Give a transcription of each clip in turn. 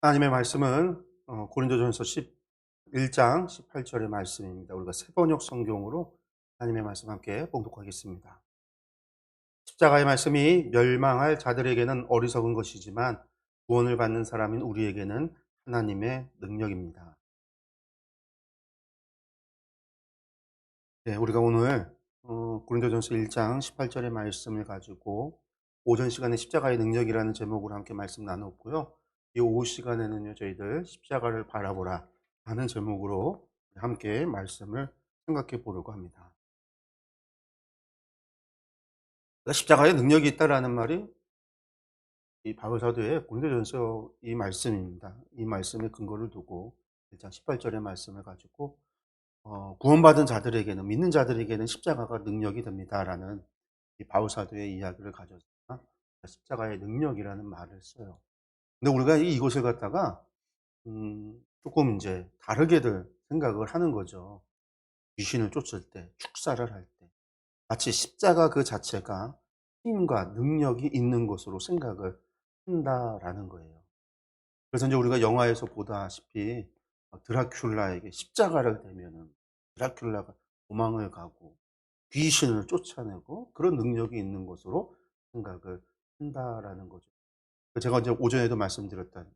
하나님의 말씀은 어, 고린도전서 11장 18절의 말씀입니다. 우리가 세번역 성경으로 하나님의 말씀 함께 봉독하겠습니다. 십자가의 말씀이 멸망할 자들에게는 어리석은 것이지만 구원을 받는 사람인 우리에게는 하나님의 능력입니다. 네, 우리가 오늘 어, 고린도전서 1장 18절의 말씀을 가지고 오전 시간에 십자가의 능력이라는 제목으로 함께 말씀 나눴고요. 이 오후 시간에는요, 저희들 십자가를 바라보라 하는 제목으로 함께 말씀을 생각해 보려고 합니다. 그러니까 십자가에 능력이 있다라는 말이 이 바울 사도의 고린도전서 이 말씀입니다. 이 말씀의 근거를 두고 1장 18절의 말씀을 가지고 어, 구원받은 자들에게는 믿는 자들에게는 십자가가 능력이 됩니다라는 이 바울 사도의 이야기를 가져서 십자가의 능력이라는 말을 써요. 근데 우리가 이것을 갖다가 음, 조금 이제 다르게들 생각을 하는 거죠. 귀신을 쫓을 때, 축사를 할 때, 마치 십자가 그 자체가 힘과 능력이 있는 것으로 생각을 한다라는 거예요. 그래서 이제 우리가 영화에서 보다시피 드라큘라에게 십자가를 대면은 드라큘라가 도망을 가고 귀신을 쫓아내고 그런 능력이 있는 것으로 생각을 한다라는 거죠. 제가 이제 오전에도 말씀드렸다니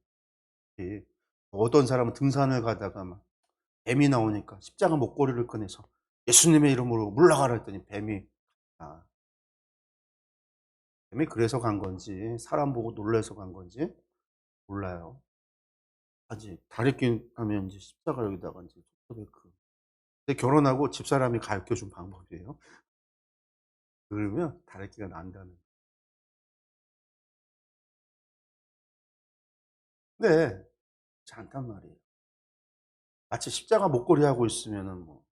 어떤 사람은 등산을 가다가 막 뱀이 나오니까 십자가 목걸이를 꺼내서 예수님의 이름으로 물러가라 했더니 뱀이 아, 뱀이 그래서 간 건지 사람 보고 놀라서 간 건지 몰라요. 아직 다리 끼 하면 이제 십자가 여기다가 이제 소토베크. 근데 결혼하고 집사람이 가르쳐 준 방법이에요. 그러면 다리 끼가 난다는. 근데 않단 말이에요. 마치 십자가 목걸이 하고 있으면은 뭐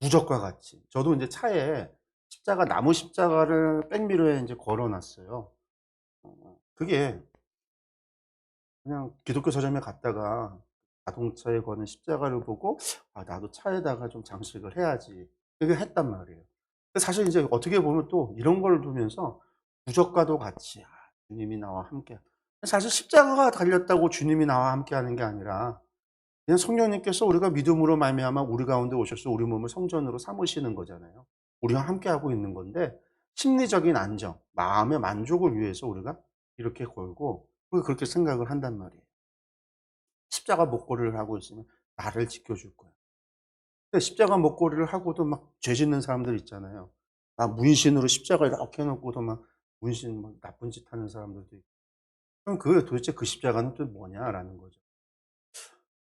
무적과 같이. 저도 이제 차에 십자가 나무 십자가를 백미러에 이제 걸어놨어요. 어, 그게 그냥 기독교 서점에 갔다가 자동차에 거는 십자가를 보고 아 나도 차에다가 좀 장식을 해야지. 그게 했단 말이에요. 사실 이제 어떻게 보면 또 이런 걸 두면서 무적과도 같이 아, 주님이 나와 함께 사실 십자가가 달렸다고 주님이 나와 함께 하는 게 아니라 그냥 성령님께서 우리가 믿음으로 말미암아 우리 가운데 오셔서 우리 몸을 성전으로 삼으시는 거잖아요. 우리와 함께 하고 있는 건데 심리적인 안정, 마음의 만족을 위해서 우리가 이렇게 걸고 그렇게 생각을 한단 말이에요. 십자가 목걸이를 하고 있으면 나를 지켜줄 거야. 근데 십자가 목걸이를 하고도 막 죄 짓는 사람들 있잖아요. 나 문신으로 십자가 이렇게 해놓고도 막 문신 막 나쁜 짓 하는 사람들도 있고. 그럼 그 도대체 그 십자가는 또 뭐냐라는 거죠.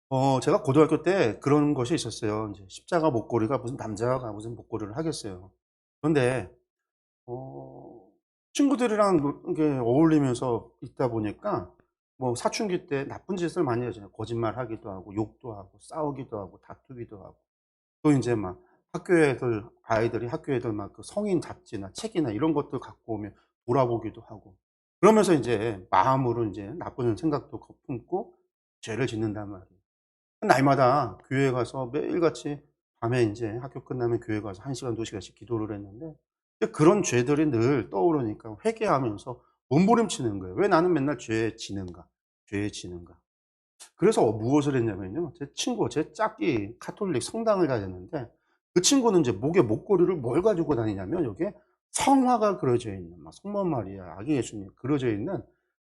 어, 제가 고등학교 때 그런 것이 있었어요. 이제 십자가 목걸이가 무슨 남자가 무슨 목걸이를 하겠어요. 그런데 어, 친구들이랑 어울리면서 있다 보니까 뭐 사춘기 때 나쁜 짓을 많이 하잖아요. 거짓말 하기도 하고 욕도 하고 싸우기도 하고 다투기도 하고 또 이제 막 학교 애들 아이들이 학교 애들 막 그 성인 잡지나 책이나 이런 것들 갖고 오면 돌아보기도 하고 그러면서 이제 마음으로 이제 나쁜 생각도 품고 죄를 짓는단 말이에요. 날마다 교회 가서 매일같이 밤에 이제 학교 끝나면 교회 가서 1시간, 2시간씩 기도를 했는데 그런 죄들이 늘 떠오르니까 회개하면서 몸부림치는 거예요. 왜 나는 맨날 죄에 지는가? 죄에 지는가? 그래서 무엇을 했냐면요. 제 친구, 제 짝이 카톨릭 성당을 다녔는데 그 친구는 이제 목에 목걸이를 뭘 가지고 다니냐면 여기에 성화가 그려져 있는 막 성모 마리아, 아기 예수님 그려져 있는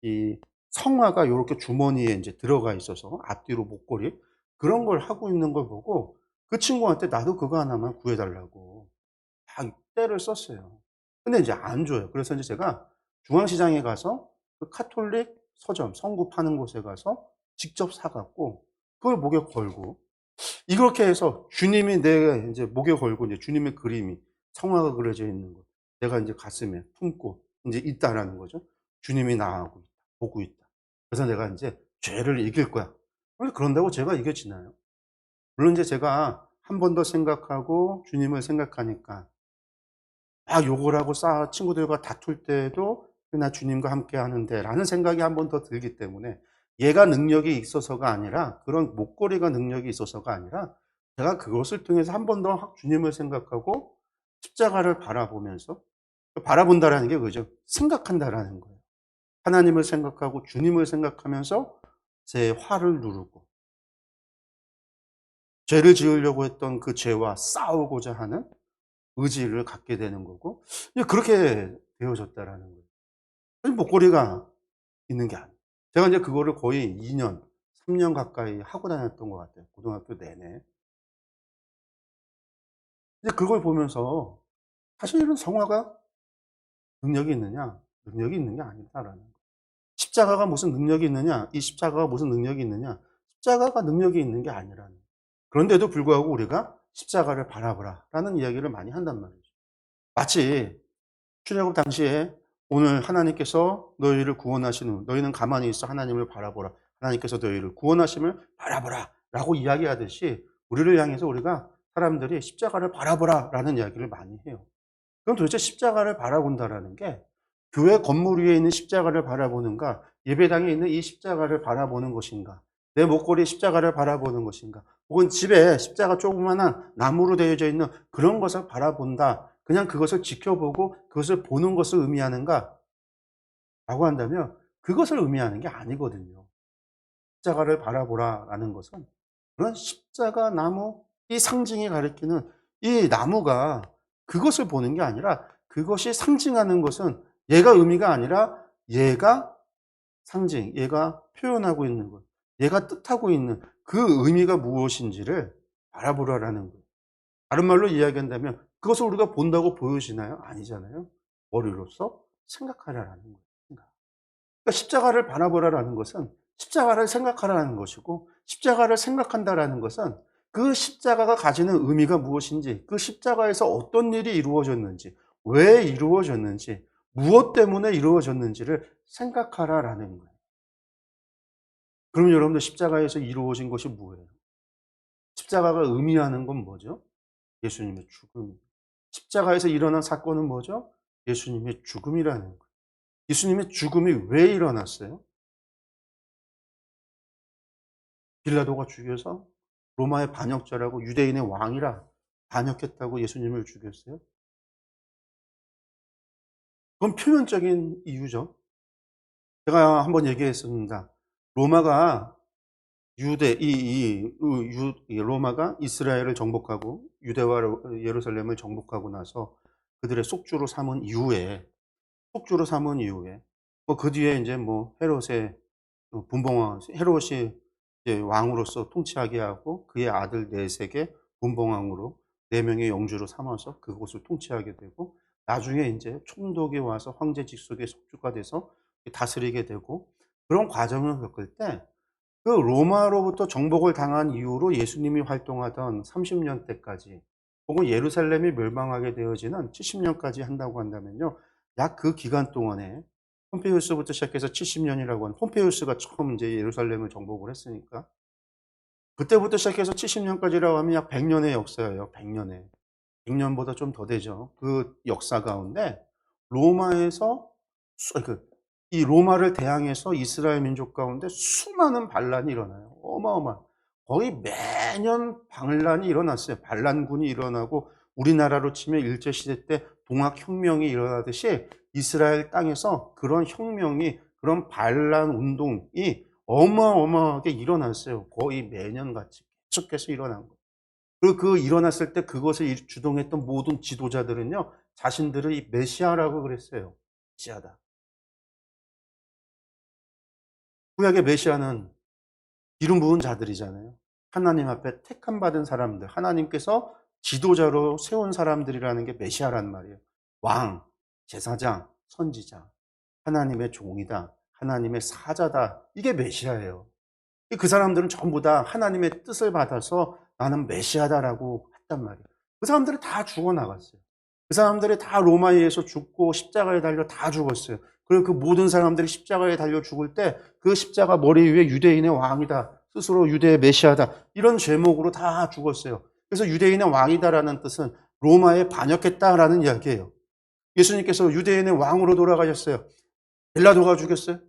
이 성화가 이렇게 주머니에 이제 들어가 있어서 앞뒤로 목걸이 그런 걸 하고 있는 걸 보고 그 친구한테 나도 그거 하나만 구해달라고 막 때를 썼어요. 근데 이제 안 줘요. 그래서 이제 제가 중앙시장에 가서 그 카톨릭 서점, 성구 파는 곳에 가서 직접 사갖고 그걸 목에 걸고 이렇게 해서 주님이 내 이제 목에 걸고 이제 주님의 그림이 성화가 그려져 있는 거 내가 이제 가슴에 품고 이제 있다라는 거죠. 주님이 나하고 있다, 보고 있다. 그래서 내가 이제 죄를 이길 거야. 그런다고 제가 이겨지나요? 물론 이제 제가 한 번 더 생각하고 주님을 생각하니까 막 욕을 하고 싸 친구들과 다툴 때도 나 주님과 함께 하는데 라는 생각이 한 번 더 들기 때문에 얘가 능력이 있어서가 아니라 그런 목걸이가 능력이 있어서가 아니라 제가 그것을 통해서 한 번 더 주님을 생각하고 십자가를 바라보면서 바라본다라는 게 그죠? 생각한다라는 거예요. 하나님을 생각하고 주님을 생각하면서 제 화를 누르고 죄를 지으려고 했던 그 죄와 싸우고자 하는 의지를 갖게 되는 거고 그렇게 되어졌다라는 거예요. 사실 목걸이가 있는 게 아니에요. 제가 이제 그거를 거의 2년, 3년 가까이 하고 다녔던 것 같아요. 고등학교 내내. 이제 그걸 보면서 사실은 성화가 능력이 있느냐? 능력이 있는 게 아니다라는 거예요. 십자가가 무슨 능력이 있느냐? 이 십자가가 무슨 능력이 있느냐? 십자가가 능력이 있는 게 아니라는 거예요. 그런데도 불구하고 우리가 십자가를 바라보라 라는 이야기를 많이 한단 말이죠. 마치 출애굽 당시에 오늘 하나님께서 너희를 구원하시는 너희는 가만히 있어 하나님을 바라보라. 하나님께서 너희를 구원하심을 바라보라 라고 이야기하듯이 우리를 향해서 우리가 사람들이 십자가를 바라보라 라는 이야기를 많이 해요. 그럼 도대체 십자가를 바라본다라는 게 교회 건물 위에 있는 십자가를 바라보는가 예배당에 있는 이 십자가를 바라보는 것인가 내 목걸이에 십자가를 바라보는 것인가? 혹은 집에 십자가 조그만한 나무로 되어져 있는 그런 것을 바라본다. 그냥 그것을 지켜보고 그것을 보는 것을 의미하는가? 라고 한다면 그것을 의미하는 게 아니거든요. 십자가를 바라보라라는 것은 그런 십자가 나무 이 상징이 가리키는 이 나무가 그것을 보는 게 아니라 그것이 상징하는 것은 얘가 의미가 아니라 얘가 상징, 얘가 표현하고 있는 것, 얘가 뜻하고 있는 그 의미가 무엇인지를 알아보라라는 거예요. 다른 말로 이야기한다면 그것을 우리가 본다고 보여지나요? 아니잖아요. 머리로서 생각하라라는 거예요. 그러니까 십자가를 바라보라라는 것은 십자가를 생각하라는 것이고 십자가를 생각한다라는 것은 그 십자가가 가지는 의미가 무엇인지, 그 십자가에서 어떤 일이 이루어졌는지, 왜 이루어졌는지, 무엇 때문에 이루어졌는지를 생각하라라는 거예요. 그러면 여러분들 십자가에서 이루어진 것이 뭐예요? 십자가가 의미하는 건 뭐죠? 예수님의 죽음. 십자가에서 일어난 사건은 뭐죠? 예수님의 죽음이라는 거예요. 예수님의 죽음이 왜 일어났어요? 빌라도가 죽여서 로마의 반역자라고 유대인의 왕이라 반역했다고 예수님을 죽였어요? 그건 표면적인 이유죠. 제가 한번 얘기했습니다. 로마가 유대, 이, 이, 유, 이 로마가 이스라엘을 정복하고 유대와 예루살렘을 정복하고 나서 그들의 속주로 삼은 이후에, 속주로 삼은 이후에, 뭐 그 뒤에 이제 뭐 헤롯의 분봉왕, 헤롯이 이제 왕으로서 통치하게 하고 그의 아들 넷에게 분봉왕으로 네 명의 영주로 삼아서 그곳을 통치하게 되고 나중에 이제 총독이 와서 황제 직속의 속주가 돼서 다스리게 되고 그런 과정을 겪을 때 그 로마로부터 정복을 당한 이후로 예수님이 활동하던 30년 때까지 혹은 예루살렘이 멸망하게 되어지는 70년까지 한다고 한다면요. 약 그 기간 동안에 폼페이우스부터 시작해서 70년이라고 하는 폼페이우스가 처음 이제 예루살렘을 정복을 했으니까 그때부터 시작해서 70년까지라고 하면 약 100년의 역사예요. 100년에. 100년보다 좀 더 되죠. 그 역사 가운데 로마에서 그 이 로마를 대항해서 이스라엘 민족 가운데 수많은 반란이 일어나요. 어마어마. 거의 매년 반란이 일어났어요. 반란군이 일어나고 우리나라로 치면 일제시대 때 동학혁명이 일어나듯이 이스라엘 땅에서 그런 혁명이 그런 반란 운동이 어마어마하게 일어났어요. 거의 매년 같이 계속해서 일어난 거예요. 그리고 그 일어났을 때 그것을 주동했던 모든 지도자들은요, 자신들을 이 메시아라고 그랬어요. 메시아다. 구약의 메시아는 이름 부은 자들이잖아요. 하나님 앞에 택함 받은 사람들, 하나님께서 지도자로 세운 사람들이라는 게 메시아란 말이에요. 왕, 제사장, 선지자, 하나님의 종이다, 하나님의 사자다. 이게 메시아예요. 그 사람들은 전부 다 하나님의 뜻을 받아서 나는 메시아다라고 했단 말이에요. 그 사람들이 다 죽어나갔어요. 그 사람들이 다 로마에 의해서 죽고 십자가에 달려 다 죽었어요. 그리고 그 모든 사람들이 십자가에 달려 죽을 때 그 십자가 머리 위에 유대인의 왕이다. 스스로 유대의 메시아다. 이런 제목으로 다 죽었어요. 그래서 유대인의 왕이다라는 뜻은 로마에 반역했다라는 이야기예요. 예수님께서 유대인의 왕으로 돌아가셨어요. 빌라도가 죽였어요.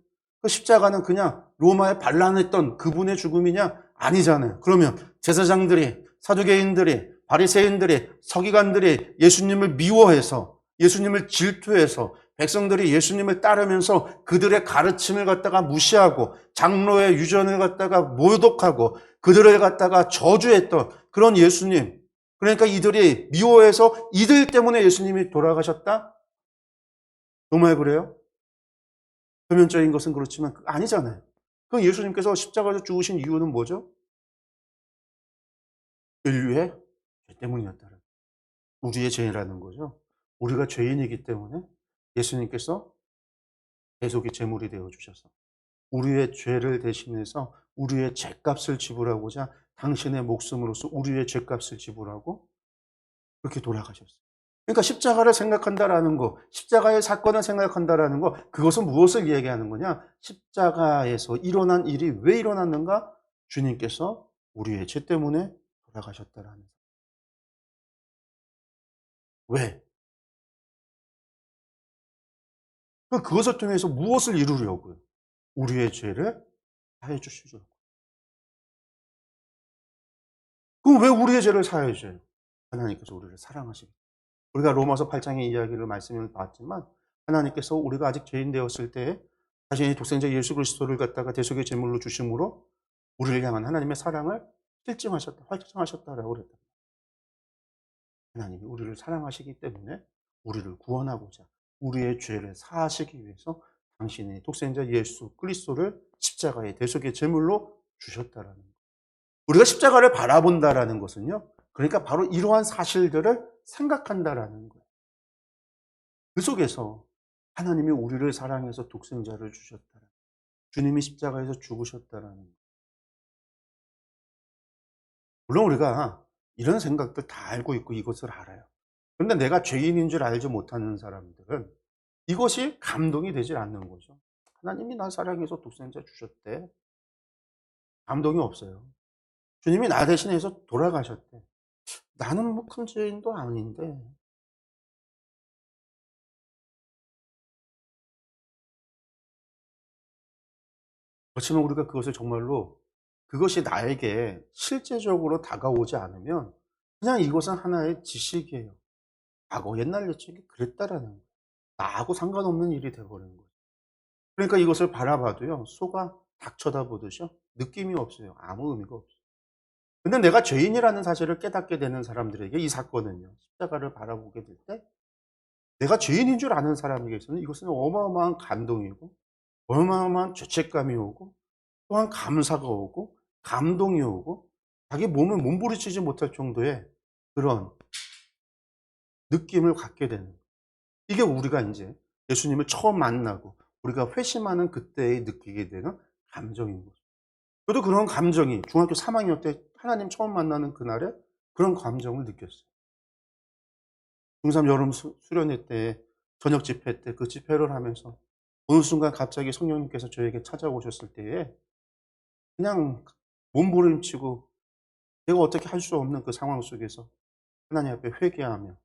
그 십자가는 그냥 로마에 반란했던 그분의 죽음이냐? 아니잖아요. 그러면 제사장들이, 사두개인들이, 바리새인들이, 서기관들이 예수님을 미워해서 예수님을 질투해서 백성들이 예수님을 따르면서 그들의 가르침을 갖다가 무시하고 장로의 유전을 갖다가 모독하고 그들을 갖다가 저주했던 그런 예수님. 그러니까 이들이 미워해서 이들 때문에 예수님이 돌아가셨다? 정말 그래요? 표면적인 것은 그렇지만 아니잖아요. 그럼 예수님께서 십자가에서 죽으신 이유는 뭐죠? 인류의 죄 때문이었다는 우리의 죄라는 거죠. 우리가 죄인이기 때문에 예수님께서 대속의 제물이 되어 주셔서 우리의 죄를 대신해서 우리의 죄값을 지불하고자 당신의 목숨으로서 우리의 죄값을 지불하고 그렇게 돌아가셨어요. 그러니까 십자가를 생각한다라는 거, 십자가의 사건을 생각한다라는 거, 그것은 무엇을 이야기하는 거냐? 십자가에서 일어난 일이 왜 일어났는가? 주님께서 우리의 죄 때문에 돌아가셨다라는 거. 왜? 그 그것을 통해서 무엇을 이루려고요? 우리의 죄를 사해 주시죠. 그럼 왜 우리의 죄를 사해 주세요? 하나님께서 우리를 사랑하시기 우리가 로마서 8장의 이야기를 말씀을 봤지만 하나님께서 우리가 아직 죄인 되었을 때 자신의 독생자 예수 그리스도를 갖다가 대속의 제물로 주심으로 우리를 향한 하나님의 사랑을 실증하셨다, 활성하셨다라고 그랬다. 하나님이 우리를 사랑하시기 때문에 우리를 구원하고자 우리의 죄를 사하시기 위해서 당신의 독생자 예수 그리스도를 십자가의 대속의 제물로 주셨다라는 것. 우리가 십자가를 바라본다라는 것은요. 그러니까 바로 이러한 사실들을 생각한다라는 거예요. 그 속에서 하나님이 우리를 사랑해서 독생자를 주셨다. 주님이 십자가에서 죽으셨다라는 거예요. 물론 우리가 이런 생각들 다 알고 있고 이것을 알아요. 그런데 내가 죄인인 줄 알지 못하는 사람들은 이것이 감동이 되질 않는 거죠. 하나님이 나 사랑해서 독생자 주셨대. 감동이 없어요. 주님이 나 대신해서 돌아가셨대. 나는 뭐 큰 죄인도 아닌데. 그렇지만 우리가 그것을 정말로 그것이 나에게 실제적으로 다가오지 않으면 그냥 이것은 하나의 지식이에요. 과거 옛날 예측이 그랬다라는 거예요. 나하고 상관없는 일이 돼버리는 거예요. 그러니까 이것을 바라봐도요, 소가 닭 쳐다보듯이요, 느낌이 없어요. 아무 의미가 없어요. 근데 내가 죄인이라는 사실을 깨닫게 되는 사람들에게 이 사건은요, 십자가를 바라보게 될 때, 내가 죄인인 줄 아는 사람에게서는 이것은 어마어마한 감동이고, 어마어마한 죄책감이 오고, 또한 감사가 오고, 감동이 오고, 자기 몸을 몸부리치지 못할 정도의 그런 느낌을 갖게 되는. 이게 우리가 이제 예수님을 처음 만나고, 우리가 회심하는 그때에 느끼게 되는 감정인 거죠. 저도 그런 감정이 중학교 3학년 때 하나님 처음 만나는 그날에 그런 감정을 느꼈어요. 중3 여름 수, 수련회 때 저녁 집회 때 그 집회를 하면서 어느 순간 갑자기 성령님께서 저에게 찾아오셨을 때에 그냥 몸부림치고 내가 어떻게 할 수 없는 그 상황 속에서 하나님 앞에 회개하며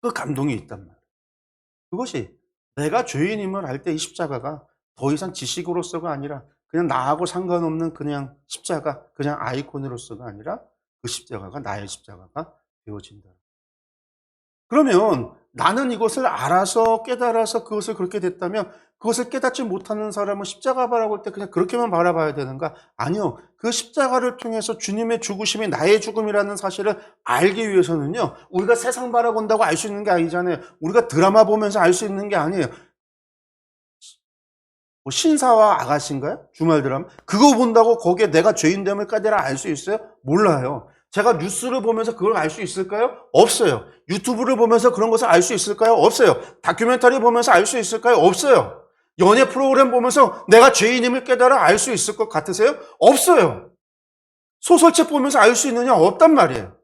그 감동이 있단 말이에요. 그것이 내가 죄인임을 알 때 이 십자가가 더 이상 지식으로서가 아니라 그냥 나하고 상관없는 그냥 십자가, 그냥 아이콘으로서가 아니라 그 십자가가 나의 십자가가 되어진다. 그러면 나는 이것을 알아서 깨달아서 그것을 그렇게 됐다면 그것을 깨닫지 못하는 사람은 십자가 바라볼 때 그냥 그렇게만 바라봐야 되는가? 아니요. 그 십자가를 통해서 주님의 죽으심이 나의 죽음이라는 사실을 알기 위해서는요. 우리가 세상 바라본다고 알 수 있는 게 아니잖아요. 우리가 드라마 보면서 알 수 있는 게 아니에요. 뭐 신사와 아가씨인가요? 주말 드라마? 그거 본다고 거기에 내가 죄인됨을 까지라 알 수 있어요? 몰라요. 제가 뉴스를 보면서 그걸 알 수 있을까요? 없어요. 유튜브를 보면서 그런 것을 알 수 있을까요? 없어요. 다큐멘터리 보면서 알 수 있을까요? 없어요. 연예 프로그램 보면서 내가 죄인임을 깨달아 알 수 있을 것 같으세요? 없어요. 소설책 보면서 알 수 있느냐? 없단 말이에요.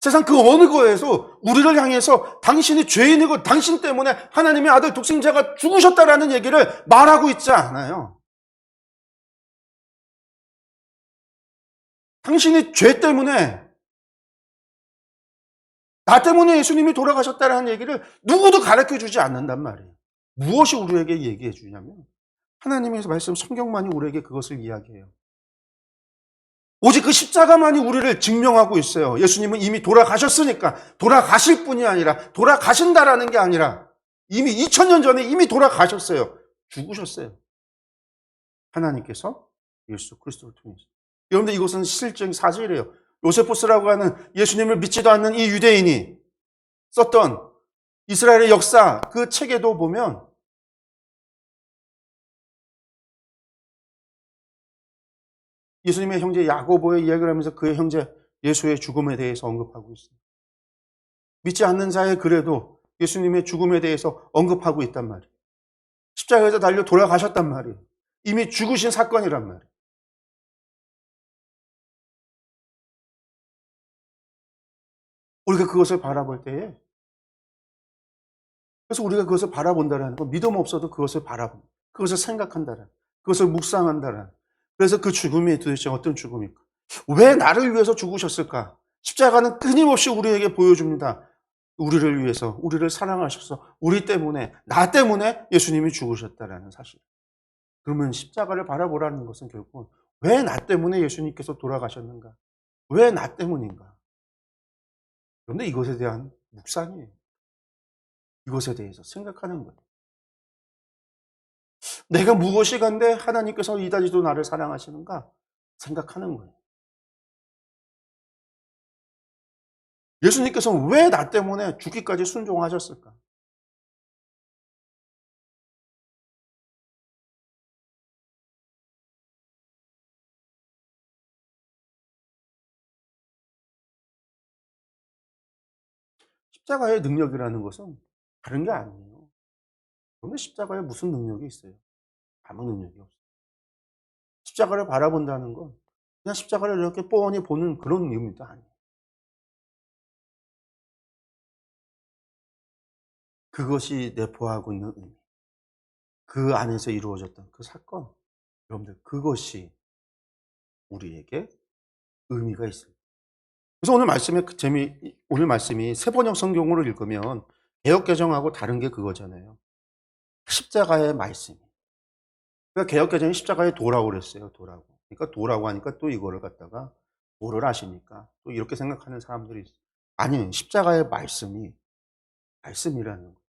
세상 그 어느 거에서 우리를 향해서 당신이 죄인이고 당신 때문에 하나님의 아들 독생자가 죽으셨다라는 얘기를 말하고 있지 않아요. 당신이 죄 때문에 나 때문에 예수님이 돌아가셨다라는 얘기를 누구도 가르쳐 주지 않는단 말이에요. 무엇이 우리에게 얘기해 주냐면 하나님의 말씀 성경만이 우리에게 그것을 이야기해요. 오직 그 십자가만이 우리를 증명하고 있어요. 예수님은 이미 돌아가셨으니까 돌아가실 뿐이 아니라 돌아가신다라는 게 아니라 이미 2000년 전에 이미 돌아가셨어요. 죽으셨어요. 하나님께서 예수 그리스도를 통해서. 여러분들 이것은 실적인 사실이에요. 요세포스라고 하는 예수님을 믿지도 않는 이 유대인이 썼던 이스라엘의 역사 그 책에도 보면 예수님의 형제 야고보의 이야기를 하면서 그의 형제 예수의 죽음에 대해서 언급하고 있습니다. 믿지 않는 자의 글에도 예수님의 죽음에 대해서 언급하고 있단 말이에요. 십자가에서 달려 돌아가셨단 말이에요. 이미 죽으신 사건이란 말이에요. 우리가 그것을 바라볼 때에 그래서 우리가 그것을 바라본다는 건 믿음 없어도 그것을 바라본다. 그것을 생각한다는 그것을 묵상한다는 그래서 그 죽음이 도대체 어떤 죽음일까? 왜 나를 위해서 죽으셨을까? 십자가는 끊임없이 우리에게 보여줍니다. 우리를 위해서, 우리를 사랑하셔서, 우리 때문에, 나 때문에 예수님이 죽으셨다라는 사실. 그러면 십자가를 바라보라는 것은 결국은 왜나 때문에 예수님께서 돌아가셨는가? 왜 나 때문인가? 그런데 이것에 대한 묵상이에요. 이것에 대해서 생각하는 거예요. 내가 무엇이 간데 하나님께서 이다지도 나를 사랑하시는가? 생각하는 거예요. 예수님께서 왜나 때문에 죽기까지 순종하셨을까? 십자가의 능력이라는 것은 다른 게 아니에요. 그런데 십자가에 무슨 능력이 있어요? 아무 능력이 없어요. 십자가를 바라본다는 건 그냥 십자가를 이렇게 뻔히 보는 그런 의미도 아니에요. 그것이 내포하고 있는 의미. 그 안에서 이루어졌던 그 사건. 여러분들, 그것이 우리에게 의미가 있습니다. 그래서 오늘 말씀에 그 재미, 오늘 말씀이 세번역 성경으로 읽으면 개혁개정하고 다른 게 그거잖아요. 십자가의 말씀. 그러니까 개혁개정이 십자가에 도라고 그랬어요. 도라고. 그러니까 도라고 하니까 또 이거를 갖다가 도를 아시니까 또 이렇게 생각하는 사람들이 있어요. 아니, 십자가의 말씀이 말씀이라는 거.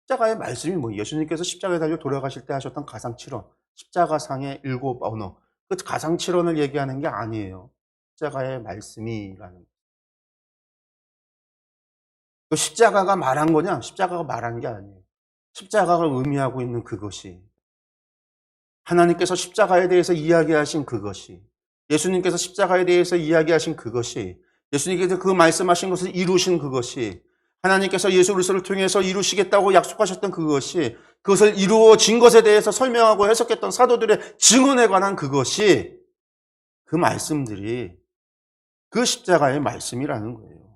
십자가의 말씀이 뭐 예수님께서 십자가에 달려 돌아가실 때 하셨던 가상칠언, 십자가상의 일곱 언어, 그 가상칠언을 얘기하는 게 아니에요. 십자가의 말씀이라는 거. 그 십자가가 말한 거냐? 십자가가 말한 게 아니에요. 십자가가 의미하고 있는 그것이 하나님께서 십자가에 대해서 이야기하신 그것이 예수님께서 십자가에 대해서 이야기하신 그것이 예수님께서 그 말씀하신 것을 이루신 그것이 하나님께서 예수 그리스도를 통해서 이루시겠다고 약속하셨던 그것이 그것을 이루어진 것에 대해서 설명하고 해석했던 사도들의 증언에 관한 그것이 그 말씀들이 그 십자가의 말씀이라는 거예요.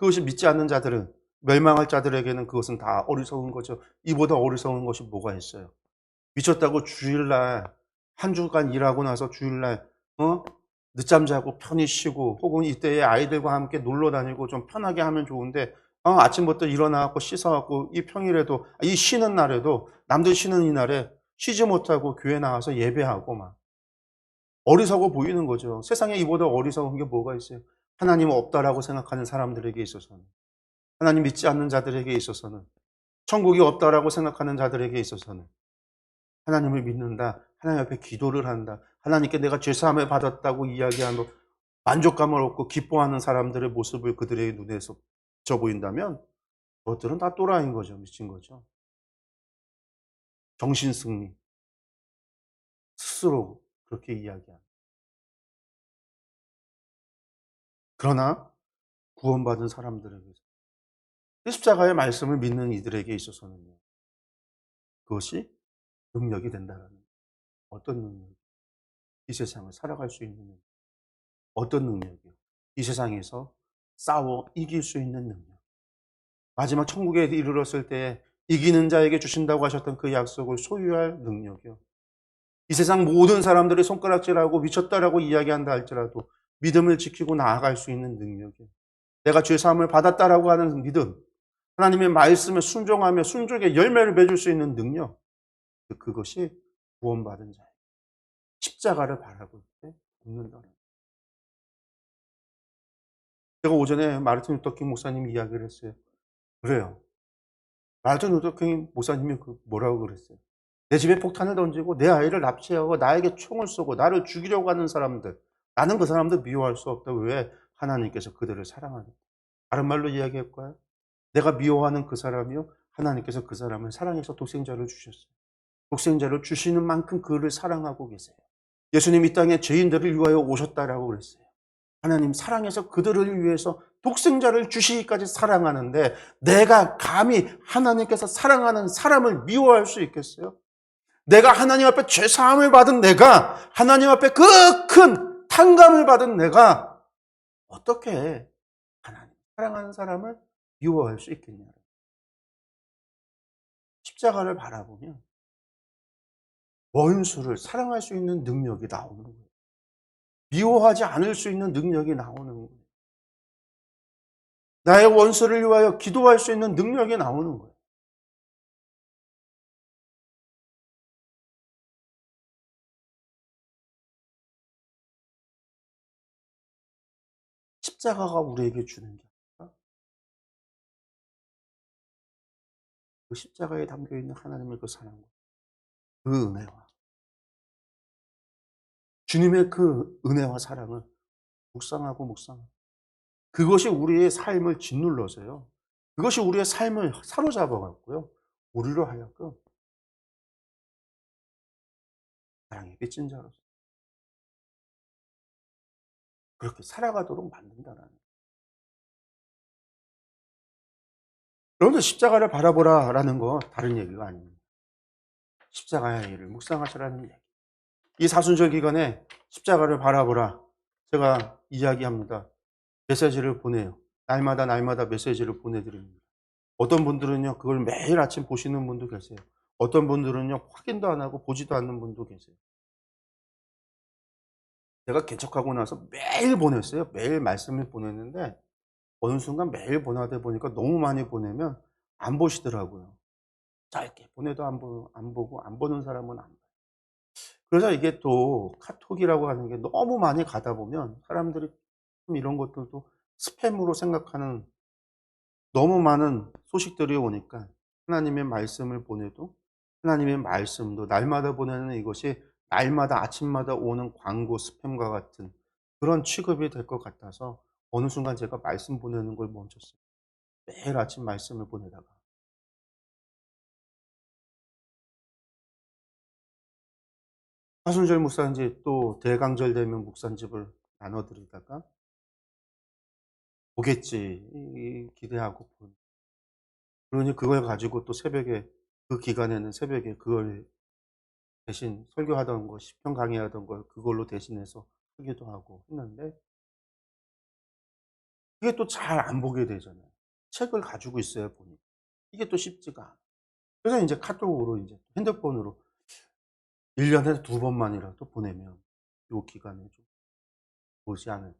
그것이 믿지 않는 자들은 멸망할 자들에게는 그것은 다 어리석은 거죠. 이보다 어리석은 것이 뭐가 있어요? 미쳤다고 주일날 한 주간 일하고 나서 주일날 어? 늦잠 자고 편히 쉬고 혹은 이때에 아이들과 함께 놀러 다니고 좀 편하게 하면 좋은데 어, 아침부터 일어나고 씻어갖고 이 평일에도 이 쉬는 날에도 남들 쉬는 이날에 쉬지 못하고 교회 나와서 예배하고 막 어리석어 보이는 거죠. 세상에 이보다 어리석은 게 뭐가 있어요? 하나님은 없다라고 생각하는 사람들에게 있어서는 하나님 믿지 않는 자들에게 있어서는 천국이 없다라고 생각하는 자들에게 있어서는 하나님을 믿는다. 하나님 앞에 기도를 한다. 하나님께 내가 죄사함을 받았다고 이야기하고 만족감을 얻고 기뻐하는 사람들의 모습을 그들의 눈에서 져 보인다면 그것들은 다 또라이인 거죠. 미친 거죠. 정신 승리. 스스로 그렇게 이야기합니다. 그러나 구원받은 사람들에게 십자가의 말씀을 믿는 이들에게 있어서는요. 그것이 능력이 된다는 어떤 능력? 이 세상을 살아갈 수 있는 능력. 어떤 능력이요? 이 세상에서 싸워 이길 수 있는 능력. 마지막 천국에 이르렀을 때 이기는 자에게 주신다고 하셨던 그 약속을 소유할 능력이요. 이 세상 모든 사람들이 손가락질하고 미쳤다라고 이야기한다 할지라도 믿음을 지키고 나아갈 수 있는 능력이요. 내가 죄 사함을 받았다라고 하는 믿음, 하나님의 말씀에 순종하며 순종의 열매를 맺을 수 있는 능력, 그것이 구원받은 자예요. 십자가를 바라볼 때 죽는다는 제가 오전에 마르틴 루터킹 목사님이 이야기를 했어요. 그래요. 마르틴 루터킹 목사님이 그 뭐라고 그랬어요. 내 집에 폭탄을 던지고 내 아이를 납치하고 나에게 총을 쏘고 나를 죽이려고 하는 사람들. 나는 그 사람들 미워할 수 없다고 왜 하나님께서 그들을 사랑하는 다른 말로 이야기할까요? 내가 미워하는 그 사람이요. 하나님께서 그 사람을 사랑해서 독생자를 주셨어요. 독생자를 주시는 만큼 그를 사랑하고 계세요. 예수님 이 땅에 죄인들을 위하여 오셨다라고 그랬어요. 하나님 사랑해서 그들을 위해서 독생자를 주시기까지 사랑하는데 내가 감히 하나님께서 사랑하는 사람을 미워할 수 있겠어요? 내가 하나님 앞에 죄 사함을 받은 내가 하나님 앞에 그 큰 탕감을 받은 내가 어떻게 하나님 사랑하는 사람을 미워할 수 있겠냐? 십자가를 바라보면 원수를 사랑할 수 있는 능력이 나오는 거예요. 미워하지 않을 수 있는 능력이 나오는 거예요. 나의 원수를 위하여 기도할 수 있는 능력이 나오는 거예요. 십자가가 우리에게 주는 게 아니라 그 십자가에 담겨 있는 하나님의 그 사랑과 그 은혜와 주님의 그 은혜와 사랑을 묵상하고 묵상하고 그것이 우리의 삶을 짓눌러서요. 그것이 우리의 삶을 사로잡아 갖고요. 우리로 하여금 사랑의 빚진 자로서 그렇게 살아가도록 만든다라는. 여러분들 십자가를 바라보라 라는 거 다른 얘기가 아닙니다. 십자가의 일을 묵상하시라는 얘기. 이 사순절 기간에 십자가를 바라보라. 제가 이야기합니다. 메시지를 보내요. 날마다 날마다 메시지를 보내드립니다. 어떤 분들은요, 그걸 매일 아침 보시는 분도 계세요. 어떤 분들은요, 확인도 안 하고 보지도 않는 분도 계세요. 제가 개척하고 나서 매일 보냈어요. 매일 말씀을 보냈는데, 어느 순간 매일 보내다 보니까 너무 많이 보내면 안 보시더라고요. 짧게 보내도 안, 보, 안 보고, 안 보는 사람은 안 봐요. 그래서 이게 또 카톡이라고 하는 게 너무 많이 가다 보면 사람들이 이런 것들도 스팸으로 생각하는 너무 많은 소식들이 오니까 하나님의 말씀을 보내도 하나님의 말씀도 날마다 보내는 이것이 날마다 아침마다 오는 광고 스팸과 같은 그런 취급이 될 것 같아서 어느 순간 제가 말씀 보내는 걸 멈췄어요. 매일 아침 말씀을 보내다가 화순절 묵산지 또 대강절 되면 묵산집을 나눠드리다가 오겠지 기대하고 본. 그러니 그걸 가지고 또 새벽에 그 기간에는 새벽에 그걸 대신 설교하던 거, 시편 강의하던 걸 그걸로 대신해서 하기도 하고 했는데 이게 또 잘 안 보게 되잖아요. 책을 가지고 있어야 보니 이게 또 쉽지가 않아. 그래서 이제 카톡으로 이제 핸드폰으로 1년에 두 번만이라도 보내면 요 기간에 좀 보지 않을까.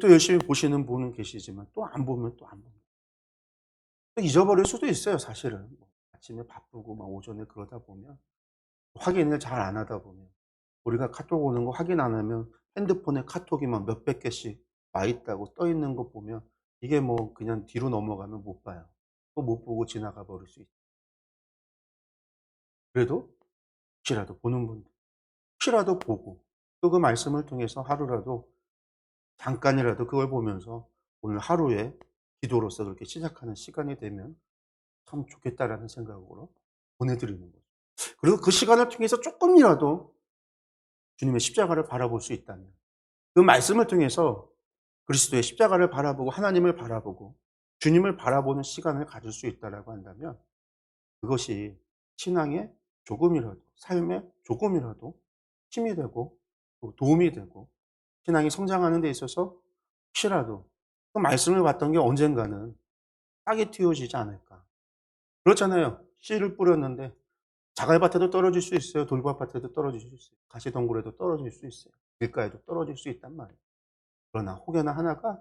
또 열심히 보시는 분은 계시지만 또 안 보면 또 안 봅니다. 또 잊어버릴 수도 있어요, 사실은. 뭐 아침에 바쁘고 막 오전에 그러다 보면 확인을 잘 안 하다 보면 우리가 카톡 오는 거 확인 안 하면 핸드폰에 카톡이 막 몇백 개씩 와 있다고 떠 있는 거 보면 이게 뭐 그냥 뒤로 넘어가면 못 봐요. 또 못 보고 지나가 버릴 수 있어요. 그래도 혹시라도 보는 분들, 혹시라도 보고 또 그 말씀을 통해서 하루라도 잠깐이라도 그걸 보면서 오늘 하루에 기도로서 그렇게 시작하는 시간이 되면 참 좋겠다라는 생각으로 보내드리는 거죠. 그리고 그 시간을 통해서 조금이라도 주님의 십자가를 바라볼 수 있다면 그 말씀을 통해서 그리스도의 십자가를 바라보고 하나님을 바라보고 주님을 바라보는 시간을 가질 수 있다라고 한다면 그것이 신앙의 조금이라도 삶에 조금이라도 힘이 되고 도움이 되고 신앙이 성장하는 데 있어서 혹시라도 그 말씀을 봤던 게 언젠가는 싹이 틔워지지 않을까. 그렇잖아요. 씨를 뿌렸는데 자갈밭에도 떨어질 수 있어요. 돌밭에도 떨어질 수 있어요. 가시덩굴에도 떨어질 수 있어요. 길가에도 떨어질 수 있단 말이에요. 그러나 혹여나 하나가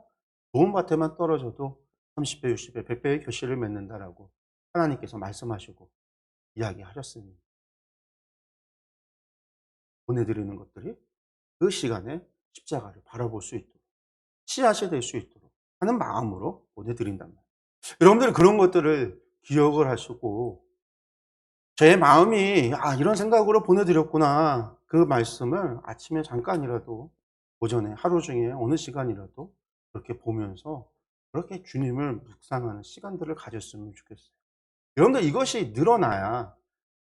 좋은 밭에만 떨어져도 30배, 60배, 100배의 결실을 맺는다라고 하나님께서 말씀하시고 이야기하셨습니다. 보내드리는 것들이 그 시간에 십자가를 바라볼 수 있도록 씨앗이 될 수 있도록 하는 마음으로 보내드린단 말이에요. 여러분들 그런 것들을 기억을 하시고 제 마음이 아 이런 생각으로 보내드렸구나 그 말씀을 아침에 잠깐이라도 오전에 하루 중에 어느 시간이라도 그렇게 보면서 그렇게 주님을 묵상하는 시간들을 가졌으면 좋겠어요. 여러분들 이것이 늘어나야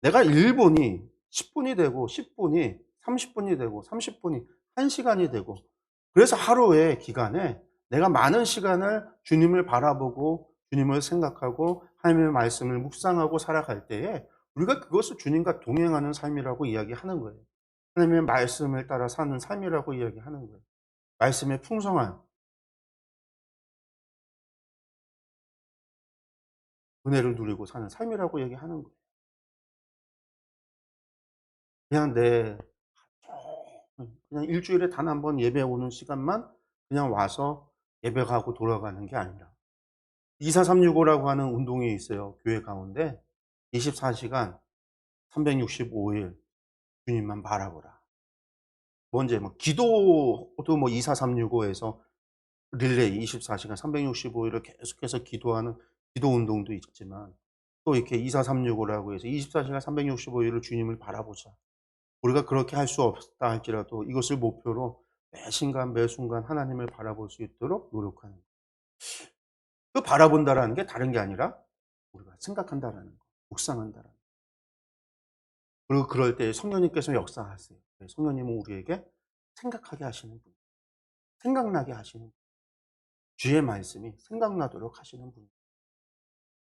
내가 1분이 10분이 되고 10분이 30분이 되고 30분이 1시간이 되고 그래서 하루의 기간에 내가 많은 시간을 주님을 바라보고 주님을 생각하고 하나님의 말씀을 묵상하고 살아갈 때에 우리가 그것을 주님과 동행하는 삶이라고 이야기하는 거예요. 하나님의 말씀을 따라 사는 삶이라고 이야기하는 거예요. 말씀의 풍성한 은혜를 누리고 사는 삶이라고 얘기하는 거예요. 그냥 내 그냥 일주일에 단 한 번 예배 오는 시간만 그냥 와서 예배 가고 돌아가는 게 아니라 24365라고 하는 운동이 있어요. 교회 가운데 24시간 365일 주님만 바라보라. 먼저 뭐 기도도 뭐 24365에서 릴레이 24시간 365일을 계속해서 기도하는 기도 운동도 있지만 또 이렇게 24365라고 해서 24시간 365일을 주님을 바라보자. 우리가 그렇게 할 수 없다 할지라도 이것을 목표로 매 순간 매 순간 하나님을 바라볼 수 있도록 노력하는 것. 그 바라본다라는 게 다른 게 아니라 우리가 생각한다라는 거, 묵상한다라는 거. 그리고 그럴 때 성령님께서 역사하세요. 네, 성령님은 우리에게 생각하게 하시는 분, 생각나게 하시는 분, 주의 말씀이 생각나도록 하시는 분.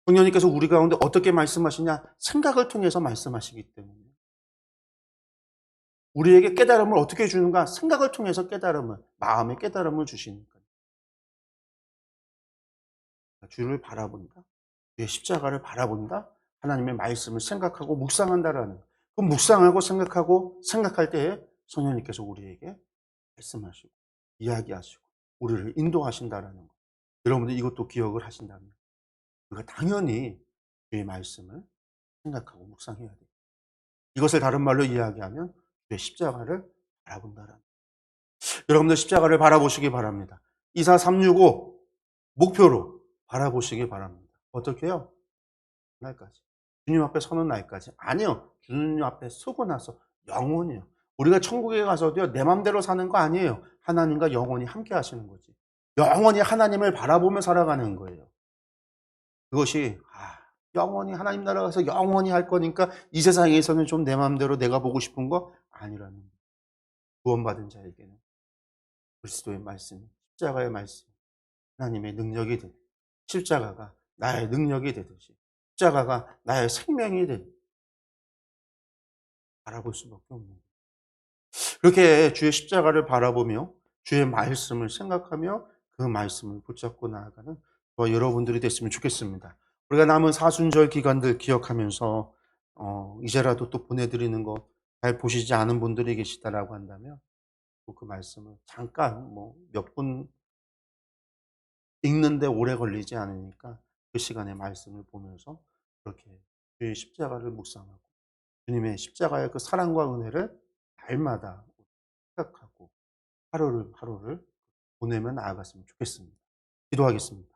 성령님께서 우리 가운데 어떻게 말씀하시냐? 생각을 통해서 말씀하시기 때문에. 우리에게 깨달음을 어떻게 주는가? 생각을 통해서 깨달음을, 마음의 깨달음을 주시니까. 주를 바라본다. 주의 십자가를 바라본다. 하나님의 말씀을 생각하고 묵상한다라는 그 묵상하고 생각하고 생각할 때에 성령님께서 우리에게 말씀하시고 이야기하시고 우리를 인도하신다라는 것. 여러분들 이것도 기억을 하신다면 우리가 당연히 주의 말씀을 생각하고 묵상해야 돼요. 이것을 다른 말로 이야기하면 주의 십자가를 바라본다라는 것. 여러분들 십자가를 바라보시기 바랍니다. 24365 목표로 바라보시기 바랍니다. 어떻게 해요? 날까지. 주님 앞에 서는 날까지. 아니요. 주님 앞에 서고 나서 영원히요. 우리가 천국에 가서도요, 내 맘대로 사는 거 아니에요. 하나님과 영원히 함께 하시는 거지. 영원히 하나님을 바라보며 살아가는 거예요. 그것이, 아, 영원히 하나님 나라 가서 영원히 할 거니까 이 세상에서는 좀 내 맘대로 내가 보고 싶은 거 아니라는. 구원받은 자에게는 그리스도의 말씀, 십자가의 말씀, 하나님의 능력이 되듯 십자가가 나의 능력이 되듯이 십자가가 나의 생명이 되듯 바라볼 수밖에 없는. 그렇게 주의 십자가를 바라보며 주의 말씀을 생각하며 그 말씀을 붙잡고 나아가는 저와 여러분들이 됐으면 좋겠습니다. 우리가 남은 사순절 기간들 기억하면서 어, 이제라도 또 보내드리는 거 잘 보시지 않은 분들이 계시다라고 한다면 또그 말씀을 잠깐 뭐 몇 분 읽는데 오래 걸리지 않으니까 그 시간에 말씀을 보면서 그렇게 주의 십자가를 묵상하고 주님의 십자가의 그 사랑과 은혜를 날마다 생각하고 하루를 하루를 보내며 나아갔으면 좋겠습니다. 기도하겠습니다.